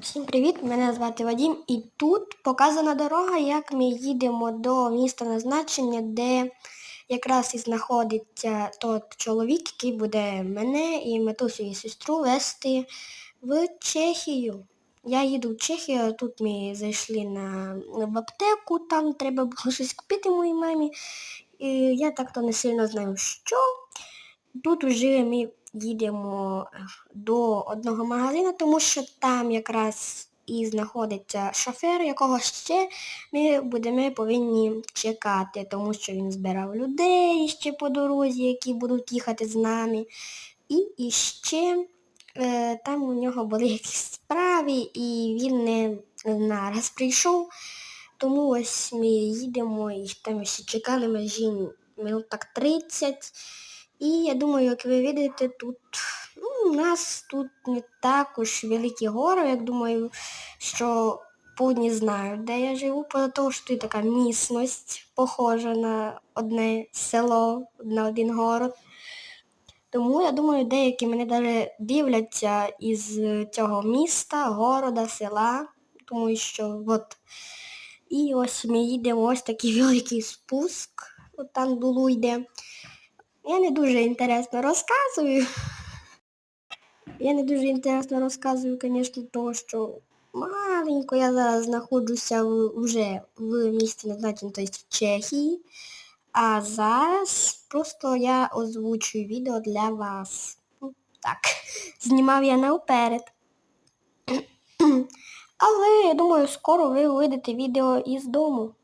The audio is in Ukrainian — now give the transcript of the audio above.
Всім привіт! Мене звати Вадім і тут показана дорога, як ми їдемо до міста назначення, де якраз і знаходиться той чоловік, який буде мене і Матусю і сестру вести в Чехію. Я їду в Чехію, тут ми зайшли на, в аптеку, там треба було щось купити моїй мамі. І я так-то не сильно знаю, що. Тут вже ми їдемо е, до одного магазину, тому що там якраз і знаходиться шофер, якого ще ми будемо повинні чекати, тому що він збирав людей ще по дорозі, які будуть їхати з нами. І, ще е, там у нього були якісь справи, і він не нараз прийшов. Тому ось ми їдемо і там ще чекали межі минут так 30. І я думаю, як ви бачите, тут ну, у нас тут не також великі гори, як думаю, що пудні знають, де я живу, тому що тут така місність похожа на одне село, на один город. Тому я думаю, деякі мене навіть дивляться із цього міста, города, села, тому що от. І ось ми їдемо ось такий великий спуск, от там дулу йде. Я не дуже інтересно розказую. Я не дуже інтересно розказую, звісно, того, що маленько я зараз знаходжуся вже в місті назначеному, тобто в Чехії. А зараз просто я озвучую відео для вас. Ну, Так, знімав я наперед. Але я думаю, скоро ви вийдете відео із дому.